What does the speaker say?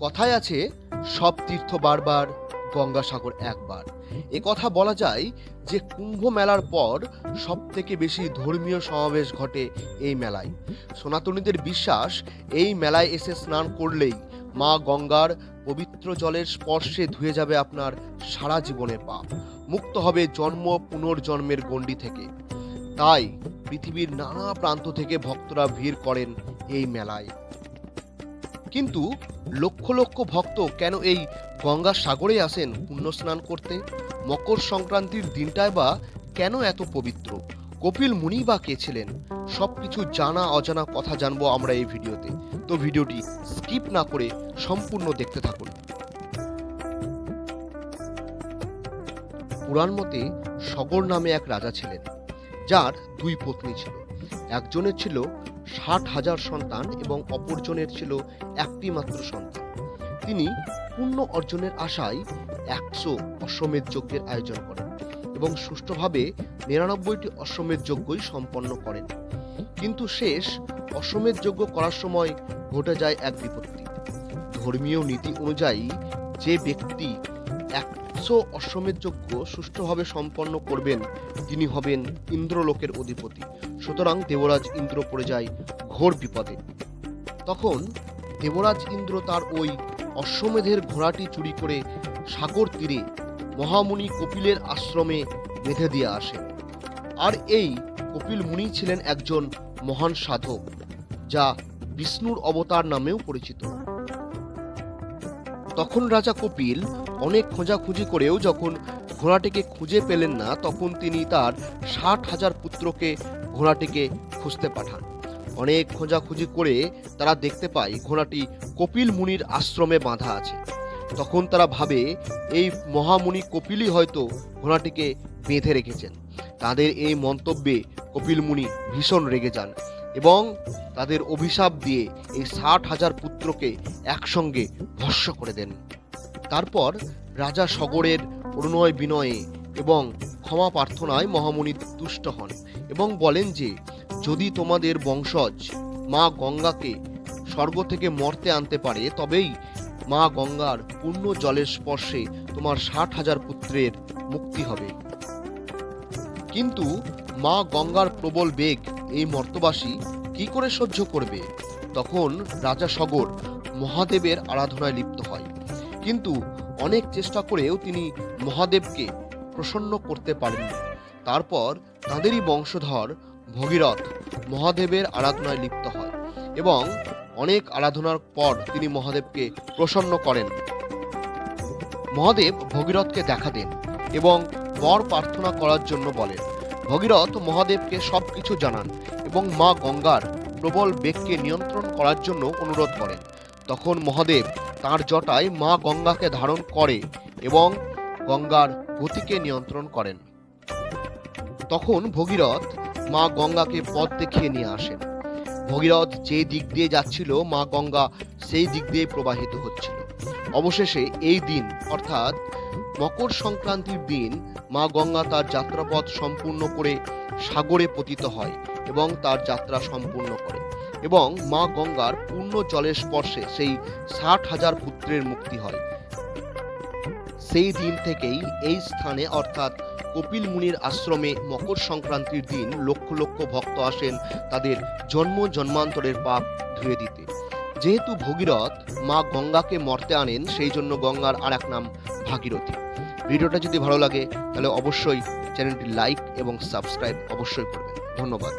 কথায় আছে, সব তীর্থ বারবার, গঙ্গাসাগর একবার। এ কথা বলা যায় যে কুম্ভ মেলার পর সব থেকে বেশি ধর্মীয় সমাবেশ ঘটে এই মেলায়। সনাতনীদের বিশ্বাস, এই মেলায় এসে স্নান করলেই মা গঙ্গার পবিত্র জলের স্পর্শে ধুয়ে যাবে আপনার সারা জীবনের পাপ। মুক্ত হবে জন্ম পুনর্জন্মের গণ্ডি থেকে। তাই পৃথিবীর নানা প্রান্ত থেকে ভক্তরা ভিড় করেন এই মেলায়। কিন্তু লক্ষ লক্ষ ভক্ত কেন এই গঙ্গা সাগরে আসেন পুণ্য স্নান করতে? মকর সংক্রান্তির দিনটায় বা কেন এত পবিত্র? কপিল মুনি বা কে ছিলেন? সবকিছু জানা, অজানা কথা জানব আমরা এই ভিডিওতে। তো ভিডিওটি স্কিপ না করে সম্পূর্ণ দেখতে থাকুন। পুরাণ মতে সগর নামে এক রাজা ছিলেন, যার দুই পত্নী ছিল। একজনের ছিল ষাট হাজার সন্তান এবং অপরজনের ছিল একটি মাত্র সন্তান। তিনি পুণ্য অর্জনের আশায় একশো অশ্বমেধ যজ্ঞের আয়োজন করেন এবং সুষ্ঠুভাবে নিরানব্বইটি অশ্বমেধ যজ্ঞই সম্পন্ন করেন। কিন্তু শেষ অশ্বমেধ যজ্ঞ করার সময় ঘটে যায় এক বিপত্তি। ধর্মীয় নীতি অনুযায়ী যে ব্যক্তি একশো অশ্বমেধ যজ্ঞ সুষ্ঠুভাবে সম্পন্ন করবেন। তিনি হবেন ইন্দ্রলোকের অধিপতি। সুতরাং দেবরাজ ইন্দ্র পড়ে যায় ঘোর বিপদে। তখন দেবরাজ ইন্দ্র তার ওই অশ্বমেধের ঘোড়াটি চুরি করে সাগর তীরে মহামুনি কপিলের আশ্রমে বেঁধে দিয়ে আসেন আর এই কপিল মুনি ছিলেন একজন মহান সাধক, যা বিষ্ণুর অবতার নামেও পরিচিত। তখন রাজা কপিল অনেক খোঁজাখুঁজি করেও যখন ঘোড়াটিকে খুঁজে পেলেন না, তখন তিনি তার ষাট হাজার পুত্রকে ঘোড়াটিকে খুঁজতে পাঠান। অনেক খোঁজাখুঁজি করে তারা দেখতে পায় ঘোড়াটি কপিল মুনির আশ্রমে বাঁধা আছে। তখন তারা ভাবে, এই মহামুনি কপিলই হয়তো ঘোড়াটিকে বেঁধে রেখেছেন। তাদের এই মন্তব্যে কপিল মুনি ভীষণ রেগে যান। এবং তাদের অভিশাপ দিয়ে এই ষাট হাজার পুত্রকে একসঙ্গে ভস্য করে দেন। তারপর রাজা সগরের প্রণয় বিনয়ে এবং ক্ষমা প্রার্থনায় মহামুনি তুষ্ট হন এবং বলেন যে, যদি তোমাদের বংশজ মা গঙ্গাকে স্বর্গ থেকে মর্তে আনতে পারে, তবেই মা গঙ্গার পূর্ণ জলের স্পর্শে তোমার ষাট হাজার পুত্রের মুক্তি হবে। কিন্তু মা গঙ্গার প্রবল বেগ এই মর্তবাসী কি করে সহ্য করবে? তখন রাজা সগর মহাদেবের আরাধনায় লিপ্ত হয়। কিন্তু অনেক চেষ্টা করেও তিনি মহাদেবকে প্রসন্ন করতে পারেননি। তারপর তাঁদেরই বংশধর ভগীরথ মহাদেবের আরাধনায় লিপ্ত হয় এবং অনেক আরাধনার পর তিনি মহাদেবকে প্রসন্ন করেন। মহাদেব ভগীরথকে দেখা দেন এবং বর প্রার্থনা করার জন্য বলেন ভগীরথ মহাদেবকে সবকিছু জানান এবং মা গঙ্গার প্রবল বেগকে নিয়ন্ত্রণ করার জন্য অনুরোধ করেন। তখন মহাদেব তার জটায় মা গঙ্গাকে ধারণ করে এবং গঙ্গার গতিকে নিয়ন্ত্রণ করেন। তখন ভগীরথ মা গঙ্গাকে পথ দেখিয়ে নিয়ে আসেন। ভগীরথ যে দিক দিয়ে যাচ্ছিল, মা গঙ্গা সেই দিক দিয়ে প্রবাহিত হচ্ছিল। অবশেষে এই দিন, অর্থাৎ মকর সংক্রান্তির দিন, মা গঙ্গা তার যাত্রাপথ সম্পূর্ণ করে সাগরে পতিত হয় এবং তার যাত্রা সম্পূর্ণ করে এবং মা গঙ্গার পূর্ণ জলের স্পর্শে সেই ষাট হাজার পুত্রের মুক্তি হয়। সেই দিন থেকেই এই স্থানে, অর্থাৎ কপিল মুনির আশ্রমে মকর সংক্রান্তির দিন লক্ষ লক্ষ ভক্ত আসেন তাদের জন্ম জন্মান্তরের পাপ ধুয়ে দিতে। যেহেতু ভগীরথ মা গঙ্গাকে মর্তে আনেন, সেই জন্য গঙ্গার আর এক নাম ভাগীরথী। ভিডিওটা যদি ভালো লাগে, তাহলে অবশ্যই চ্যানেলটি লাইক এবং সাবস্ক্রাইব অবশ্যই করবেন। ধন্যবাদ।